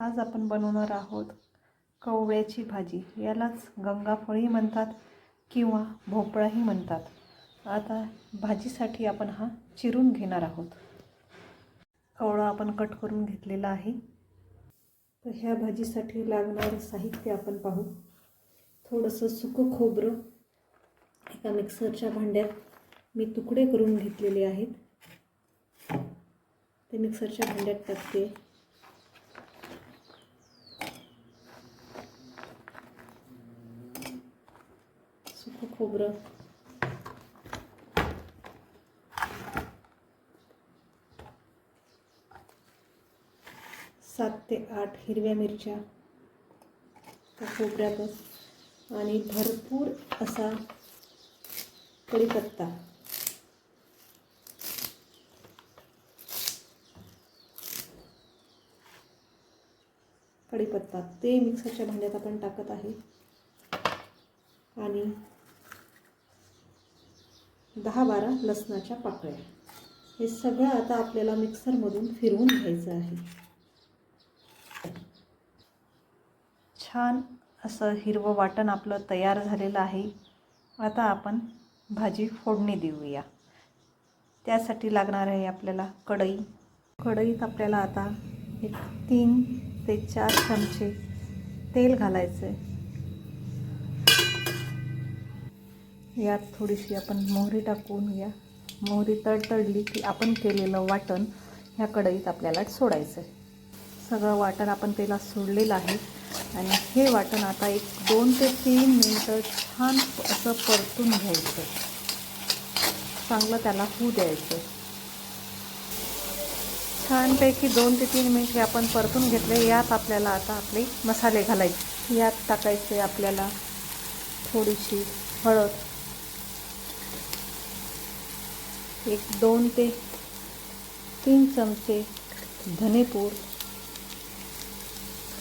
आज आपण बनवणार आहोत कवळ्याची भाजी. यालाच गंगाफळी म्हणतात किंवा भोपळाही म्हणतात. आता भाजीसाठी आपण हा चिरून घेणार आहोत. कवळा आपण कट करून घेतलेला आहे. तर ह्या भाजीसाठी लागणारं साहित्य आपण पाहू. थोडंसं सुकं खोबरं एका मिक्सरच्या भांड्यात मी तुकडे करून घेतलेले आहेत. ते मिक्सरच्या भांड्यात टाकते. खोबरं. सात ते आठ हिरव्या मिरच्या त्या खोबऱ्यातच. आणि भरपूर असा कढीपत्ता. कढीपत्ता. ते मिक्सरच्या भांड्यात आपण टाकत आहे. आणि दहा बारा लसणाच्या पाकळ्या. हे सगळं आता आपल्याला मिक्सरमधून फिरवून घ्यायचं आहे. छान असं हिरवं वाटण आपलं तयार झालेलं आहे. आता आपण भाजी फोडणी देऊया. त्यासाठी लागणार आहे आपल्याला कढई. कढईत आपल्याला आता एक तीन ते चार चमचे तेल घालायचं आहे यात थोडीशी आपण मोहरी टाकून या. मोहरी तडतडली की आपण केलेलं वाटण ह्या कढईत आपल्याला सोडायचं आहे सगळं वाटण आपण तेलात सोडलेलं आहे. आणि हे वाटण आता एक दोन ते तीन मिनटं छान असं परतून घ्यायचं. चांगलं त्याला होऊ द्यायचं. छानपैकी दोन ते तीन मिनिट हे आपण परतून घेतले. यात आपल्याला आता आपले मसाले घालायचे. यात टाकायचे आपल्याला थोडीशी हळद एक दोन ते तीन चमचे धनेपूड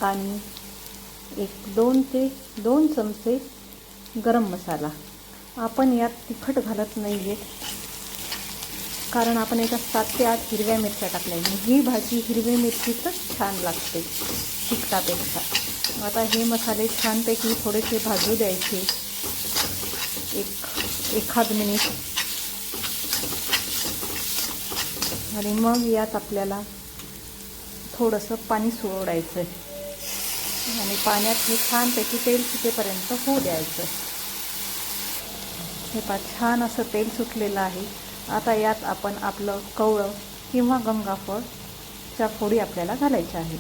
आणि एक दोन ते दोन चमचे गरम मसाला. आपण यात तिखट घालत नाही आहे कारण आपण याच्यात सात ते आठ हिरव्या मिरच्या टाकल्या ही भाजी हिरव्या मिरचीचंच छान लागते तिखटापेक्षा. आता हे मसाले छानपैकी थोडेसे भाजू द्यायचे. एक एखाद मिनिट आणि मग यात आपल्याला थोडंसं पाणी सोडायचं आहे आणि पाण्यात हे छानपैकी तेल सुटेपर्यंत होऊ द्यायचं. हे पा छान असं तेल सुटलेलं आहे. आता यात आपण आपलं कवळं किंवा गंगाफळच्या फोडी आपल्याला घालायच्या आहेत.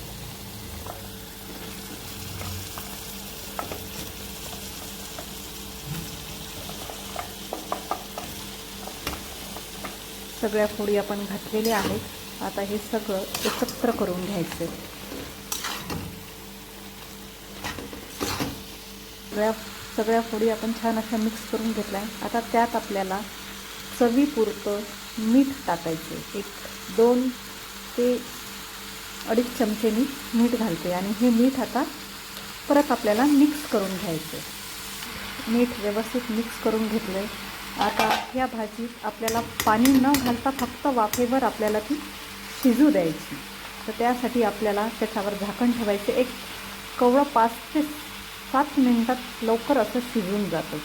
सगळ्या फोडी आपण घातलेल्या आहेत. आता हे सगळं एकत्र करून घ्यायचं. सगळ्या सगळ्या फोडी आपण छान अशा मिक्स करून घेतल्या. आता त्यात आपल्याला चवीपुरतं मीठ टाकायचं. एक दोन ते अडीच चमचे मी मीठ घालते. आणि हे मीठ आता परत आपल्याला मिक्स करून घ्यायचं. मीठ व्यवस्थित मिक्स करून घेतलं आहे आता या भाजीत आपल्याला पाणी न घालता फक्त वाफेवर आपल्याला ती शिजू द्यायची. तर त्यासाठी आपल्याला त्याच्यावर झाकण ठेवायचं. एक कवळं पाच ते सात मिनटात लवकर असं शिजून जातं.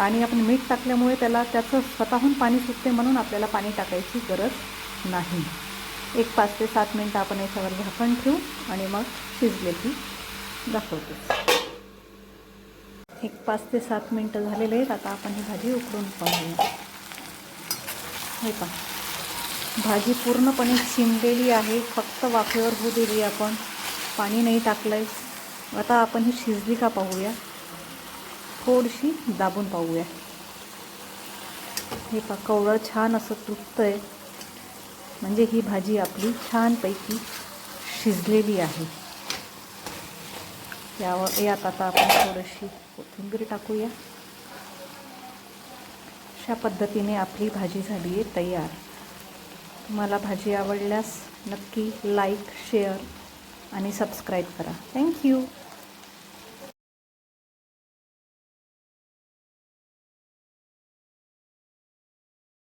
आणि आपण मीठ टाकल्यामुळे त्याला त्याचं स्वतःहून पाणी सुटते म्हणून आपल्याला पाणी टाकायची गरज नाही. एक पाच ते सात मिनटं आपण याच्यावर झाकण ठेवू आणि मग शिजले की दाखवतो. एक पाच ते सात मिनटं झालेले आहेत. आता आपण ही भाजी उकडून पाहूया. हे पा भाजी पूर्णपणे शिंबलेली आहे. फक्त वाफेवर होऊ दिली आपण. पाणी नाही टाकलं आहे आता आपण ही शिजली का पाहूया? थोडीशी दाबून पाहूया. हे पा कवळं छान असं तुटतं आहे म्हणजे ही भाजी आपली छानपैकी शिजलेली आहे. यावर यात आता आपण थोडीशी कोथिंबीर टाकूया. अशा पद्धतीने आपली भाजी झाली आहे तयार. तुम्हाला भाजी आवडल्यास नक्की लाईक शेअर आणि सबस्क्राईब करा. Thank you